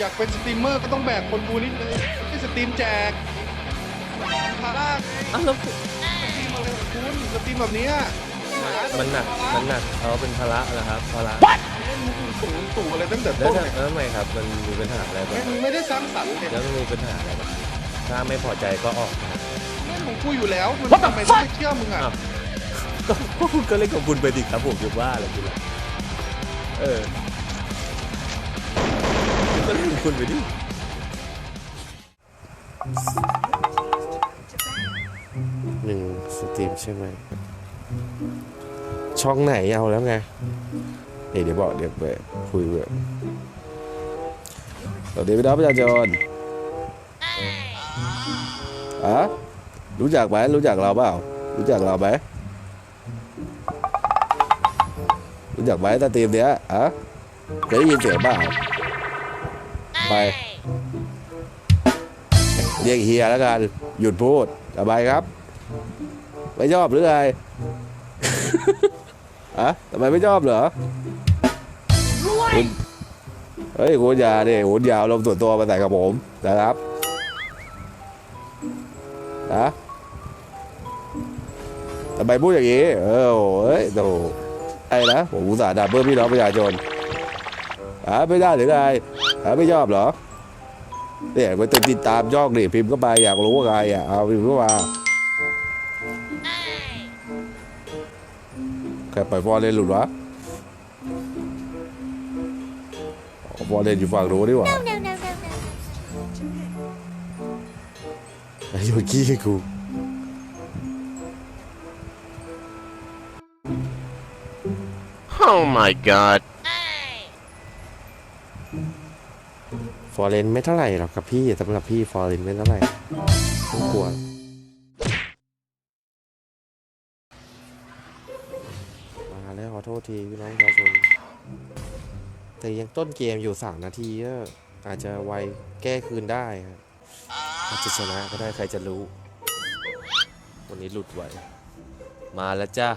อยากเป็นสตรีมเมอร์ก็ต้องแบกคนดูนิดนึงไม่ใช่สตรีมแจกพาร่าไงอ้าวแล้วสตรีมอะไรของคุณสตรีมแบบเนี้ยมันหนัก มันหนักเอาเป็นภาระนะครับภาระเล่นมุกตู่ตู่อะไรตั้งแต่แล้วต้นทำเนี่ยแล้วทำไมครับ มันมีปัญหาอะไรบ้างไม่มึงไม่ได้สร้างสรรค์เลย แล้วมันมีปัญหาอะไรบ้างถ้าไม่พอใจก็ออกนะครับเล่นของกูอยู่แล้วมันทำไมต้องไปเชื่อมึงอะอ้าวก็ก็คุณก็เล่นของคุณไปดิครับผมจะว่าอะไรคุณล่ะเออคุณ ก็เล่นของคุณไปดิหนึ่งสตรีมใช่ไหม ช่องไหนเอาแล้วไงเดี๋ยวเดี๋ยวบอกเดี๋ยวไปคุยแบบสวัสดีพี่น้องประชาชนอะรู้จักไหมรู้จักเราเปล่า รู้จักเราไหมรู้จักไหมตาตีมเนี้ยอะเคยได้ยินเสียงเปล่า ไป เรียกเฮียแล้วกัน หยุดพูดสบายครับ ไม่ชอบหรือไงอะทำไมไม่ชอบเหรอคุณเฮ้ยคุณอย่าดิคุณอย่าเอาลมณ์ส่วนตัวมาใส่กับผมนะครับนะทำไมพูดอย่างนี้ เออโอ้ยโธ่ไอ้นะผมอุตส่าห์ด่าเพื่อพี่น้องประชาชนอะไม่ได้หรือไง อะไม่ชอบเหรอเนี่ยไปติดตามย่องดิพิมพ์เข้าไปอยากรู้ว่าไงอะเอาพิมพ์เข้ามาใครปล่อยฟอร์เรนหลุดวะอ๋อฟอร์เรนอยู่ฝั่งรู้นดีกว่าไอ้โยนขี้กู Oh my god. อร์เรนไม่เท่าไหร่หรอกครับพี่สำหรับพี่ฟอร์เรนไม่เท่าไหร่ไม่กลัวมาแล้วขอโทษทีพี่น้องประชาชนแต่ยังต้นเกมอยู่สามนาทีก็อาจจะไวแก้คืนได้อาจจะชนะก็ได้ใครจะรู้ วันนี้หลุดไวมาแล้วจ้า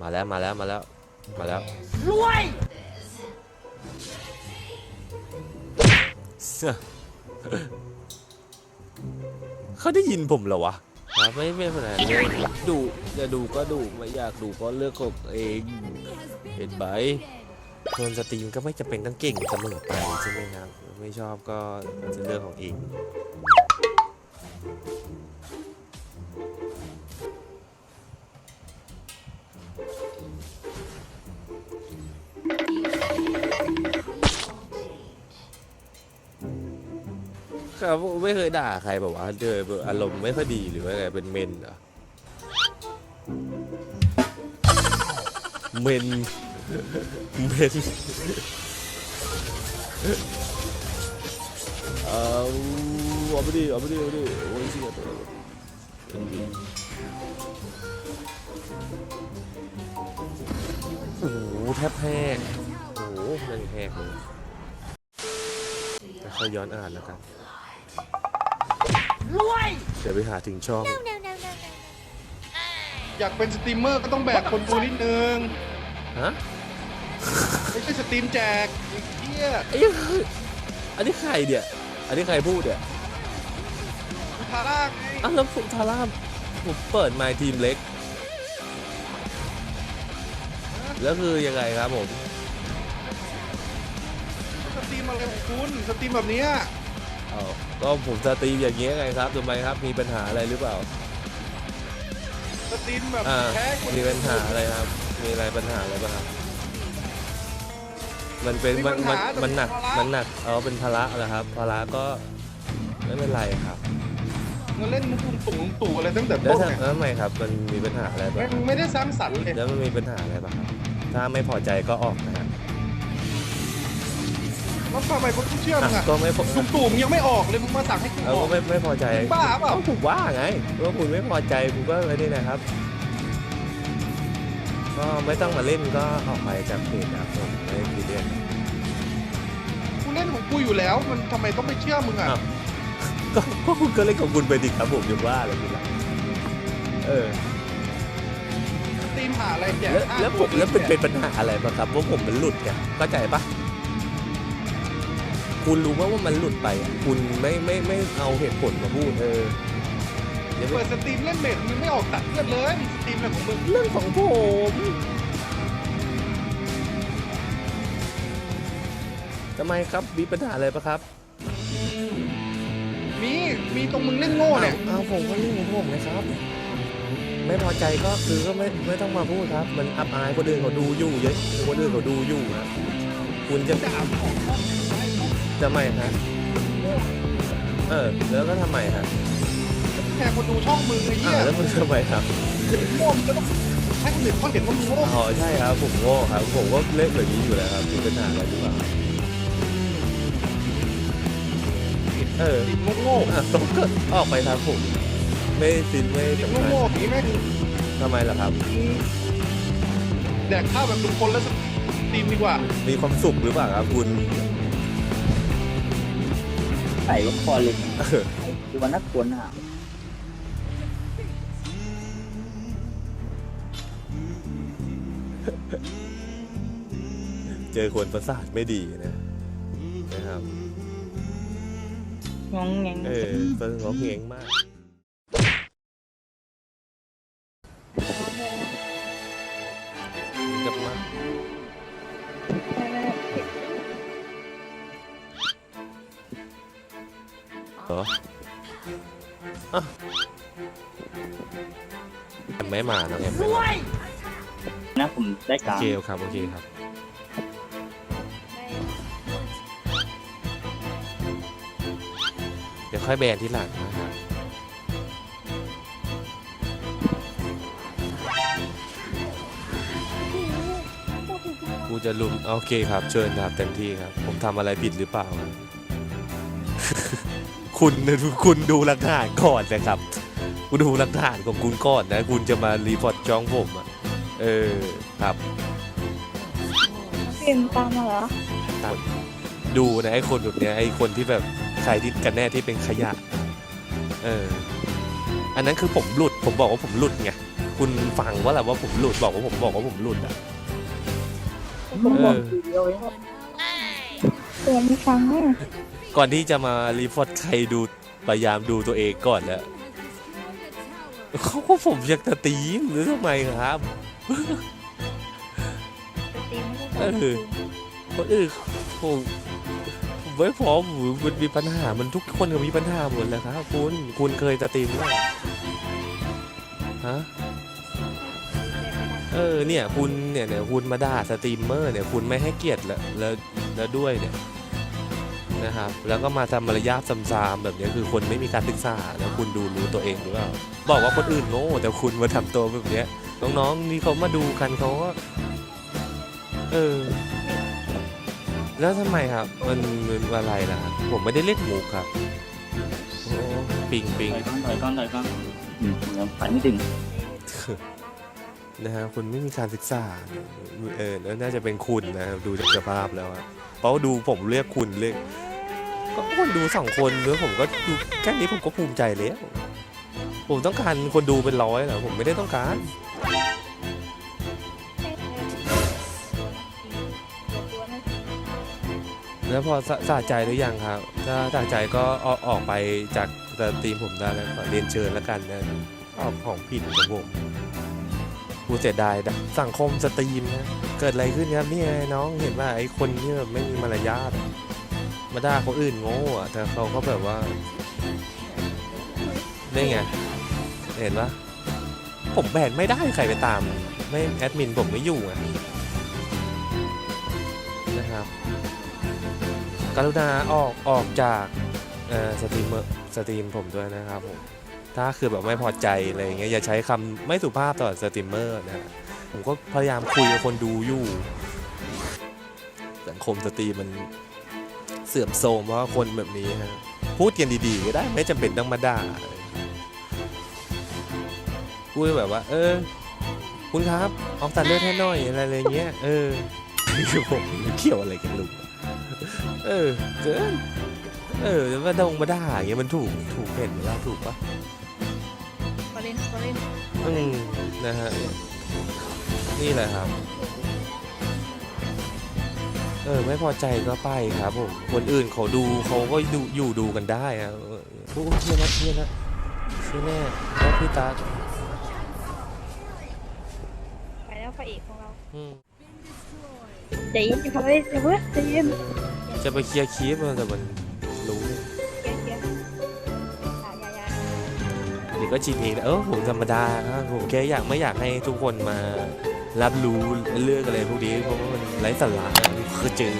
มาแล้วมาแล้วมาแล้วมาแล้วรวย เขาได้ยินผมเหรอวะอะไม่ไม่เป็นไรไม่ดูจะดูก็ดูไม่อยากดูก็เลือกของตัวเองเห็นไหมคนสตรีมก็ไม่จำเป็นต้องเก่งเสมอไปใช่ไหมครับ ไม่ชอบก็จะเลือกของเอง ครับไม่เคยด่าใครแบบว่าเจอแบบอารมณ์ไม่ค่อยดีหรือว่าไงเป็นเมนเหรอเมนเมนเอาเอาไปดิเอาไปดิเอาไปดิโอ้ยเสียตัวโอ้โหแทบแหกโอ้โหแม่งแหกเลยแต่ค่อยย้อนอ่านแล้วกัน เดี๋ยวไปหาถึงช่อง No, no, no, no, no. อยากเป็นสตรีมเมอร์ก็ต้องแบกคนดูนิดนึง ฮะไม่ใช่สตรีมแจกไอ้เหี้ยไอ้ยอันนี้ใครเนี่ย อันนี้ใครพูดเนี่ยพาร่าไงอ้าวแล้วผมทาร่าผมเปิดไมทีมเล็ก แล้วคือยังไงครับผม สตรีมอะไรของคุณ สตรีมแบบเนี้ย เอา ก็ผมสตรีมอย่างเงี้ยไงครับทำไมครับมีปัญหาอะไรหรือเปล่าสตรีมแบบอ่าแพ้คนมีปัญหาอะไรครับ มีอะไรปัญหาอะไรบ้างครับมันเป็นมันมันมันหนักมันหนักเอาเป็นภาระนะครับภาระก็ไม่เป็นไรครับมันเล่นมุกตู่ตู่อะไรตั้งแต่แล้วต้นทำเนี่ยแล้วทำไมครับมันมีปัญหาอะไรบ้างไม่ไม่ได้สร้างสรรค์เลย แล้วมันมีปัญหาอะไรบ้างครับถ้าไม่พอใจก็ออกนะครับ แล้วทำไมเขาต้องเชื่อมึงอะอะก็ไม่พอลุงตู่มึงยังไม่ออกเลยมึงมาสั่งให้กูเอาออก็ก ไม่ไม่พอใจบ้าเปล่า ก็ผมว่าไงว่าคุณไม่พอใจคุณก็เลยนี่นะครับ ก็ไม่ต้องมาเล่นก็ออกไปจากเพจนะครับผมไม่ได้ซีเรียส กูเล่นของกูอยู่แล้ว มันทำไมต้องไปเชื่อมึงอะอ้าว ก็ก็คุณก็เล่นของคุณไปดิครับผมจะว่าอะไรคุณล่ะเออสตตรีมหาอะไรแจกแล้วห้าแล้วผมตัวแล้วเป็นจเป็นปัญหาอะไรบ้างครับว่าผมมันหลุดไงเข้าใจปะ คุณรู้ว่าว่ามันหลุดไปอะคุณไม่ไม่ไม่เอาเหตุผลมาพูดเออเดี๋ยวเปิดสตรีมเล่นเมดมึงไม่ออกตัดเลือดเลยสตรีมอะไรของมึงเรื่องของผมทำไมครับมีปัญหาอะไรปะครับมีมีตรงมึงเล่นโง่เนี่ยเอาผมก็เรื่องของผมนะครับ ไม่พอใจก็คือก็ไม่ไม่ต้องมาพูดครับ มันอับอายคนอื่นเขาดูอยู่เยอะคนอื่นเขาดูอยู่นะคุณจะด่าออกห้อง ทำไมฮะเออ แล้วก็ทำไมฮะแค่คนดูช่องมึงไอ้อ่าเหี้ยแล้วมันทำไมครับ โง่มึงก็ต้องให้คนอื่นเขาเห็นว่ามึงโง่อ๋อใช่ครับผมโง่ครับผมก็เล่นแบบนี้อยู่แล้วครับมีปัญหาอะไรหรือเปล่าเออติดโง่อะผมก็ออกไปครับผมไม่สินไม่ติดสำคัญโง่ๆอย่างนี้ไหมทำไมล่ะครับ แดกข้าวแบบลุงพลแล้วสตรีมดีกว่า มีความสุขหรือเปล่าครับคุณ ใส่ก็พอเลยเออดูว่านักกวนอะเจอคนประสาทไม่ดีนะนะครับงงแงง เออเฟิงร้องเพลงมากก ไม่มาเนอะแอมไม่มานะผมได้กโอลางเคครับโอเคครับ เดี๋ยวค่อยแบนที่หลังนะครับกูจะลุมโอเคครับเชิญครับเต็มที่ครับ ผมทำอะไรผิดหรือเปล่าครับ คุณคุณดูหลักฐานก่อนนะครับ คุณดูหลักฐานของคุณก่อนนะ คุณจะมารีพอร์ตจ้องผมอะเออครับพิมพ์ตามมาเหรอดูนะไอ้คนแบบเนี้ยไอ้คนที่แบบใครที่กันแน่ที่เป็นขยะ เออ อันนั้นคือผมหลุด ผมบอกว่าผมหลุดไงคุณฟังว่าแหละว่าผมหลุดบอกว่าผมบอกว่าผมหลุดอะผมบอกเออทีเดียวเองเตือนไม่ฟังอะ ก่อนที่จะมารีพอร์ตใครดูพยายามดูตัวเองก่อนแล้วเขาก็ผมอยากจะตีมหรือทำไมครับตีไม่ได้เออคนอื่นผมผมไม่พร้อมผมมันมีปัญหา มันทุกคนก็มีปัญหาหมดแหล้วครับคุณ คุณเคยสตรีมไหมฮะ เออเนี่ย คุณเนี่ยเนี่ยคุณมาด่าสตรีมเมอร์เนี่ยคุณไม่ให้เกียรติแล้วแล้วแล้วด้วยเนี่ย นะครับ แล้วก็มาทำมารยาทซ้ำๆแบบเนี้ยคือคนไม่มีการศึกษาแล้วคุณดูรู้ตัวเองหรือเปล่าบอกว่าคนอื่นโง่แต่คุณมาทำตัวแบบเนี้ยน้องๆนี่เขามาดูกันเขาก็เออแล้วทำไมครับ มันมันอะไรล่ะครับผมไม่ได้เล่นหมูครับโอ้ปิงปิงถอยก้อนถอยก้อนถอยก้อนอืมยังไปไม่ถึงนะฮะคุณไม่มีการศึกษาเออแล้วน่าจะเป็นคุณนะดูจากสภาพแล้วอะเพราะว่าดูผมเรียกคุณเรียก ก็คนดูสองคนแล้วผมก็ดูแค่นี้ผมก็ภูมิใจแล้ว ผมต้องการคนดูเป็นร้อยเหรอผมไม่ได้ต้องการแล้วพอสะสะใจหรือยังครับ ถ้าสะใจก็ออกออกไปจากตีมผมได้แล้วก็เรียนเชิญแล้วกันนะออกของผิดของผมกูเสียดายสังคมสตรีมนะ เกิดอะไรขึ้นครับนี่น้องเห็นว่าไอ้คนที่แบบไม่มีมารยาท มาด่าคนอื่นโง่อะแต่เขาก็แบบว่านี่ไง เห็นปะผมแบนไม่ได้ใครไปตาม ไม่แอดมินผมไม่อยู่อะนะครับ กรุณาออกออกจากสตรีมสตรีมผมด้วยนะครับผม ถ้าคือแบบไม่พอใจอะไรอย่างเงี้ยอย่าใช้คำไม่สุภาพต่อสตรีมเมอร์นะผมก็พยายามคุยกับคนดูอยู่ สังคมสตรีมมัน เสื่อมโทรมเพราะว่าคนแบบนี้ฮะพูดกันดีๆก็ได้ไม่จำเป็นต้องมาด่าพูดแบบว่า เออ คุณครับออกตัดเลือดให้หน่อยอะไรอะไรเงี้ยเออคือผมเกี่ยวอะไรกันลุงเออเกินเออแล้วมาดงมาด่าอย่างเงี้ยมันถูกถูกเห็นไหมล่ะถูกปะฟอเรนฟอเรนอืมนะฮะนี่แหละครับเออไม่พอใจก็ไปครับผมคนอื่นเขาดูเขาก็ดูอยู่ดูกันได้อะเออโอ้เชี่ยนะเชี่ยนะเชี่ยแน่แล้วพี่ตาไปแล้วพระเอกของเราอืมใจเย็นอย่าเพิ่งอย่าเพิ่งใจเย็นจะไปเคลียร์คลิปมันแต่มันรู้เกียร์เกียร์อย่าอย่าอย่าเดี๋ยวก็ชินเองนะเออผมธรรมดาครับผมแค่อยากไม่อยากให้ทุกคนมารับรู้เรื่องอะไรพวกนี้เพราะว่ามันไร้สาระ คือเจอ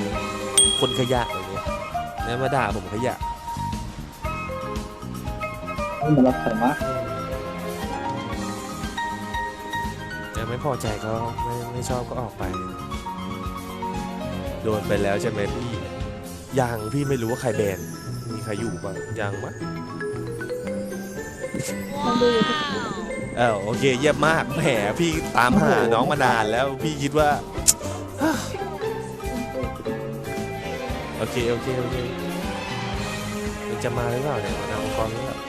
คนขยะอะไรเงี้ยแล้วมาด่าผมขยะมันรับสายมากยังไม่พอใจก็ไม่ไม่ชอบก็ออกไป โดนไปแล้วใช่ไหมพี่ยังพี่ไม่รู้ว่าใครแบนมีใครอยู่บ้างยังมั้ยลองดูอยู่ที่เออโอเคเยี่ยมมากแหมพี่ตามหาน้องมานานแล้วพี่คิดว่า โอเคโอเคโอเคมันจะมาหรือเปล่าเนี่ยมันเอาอุปกรณ์หรือเปล่า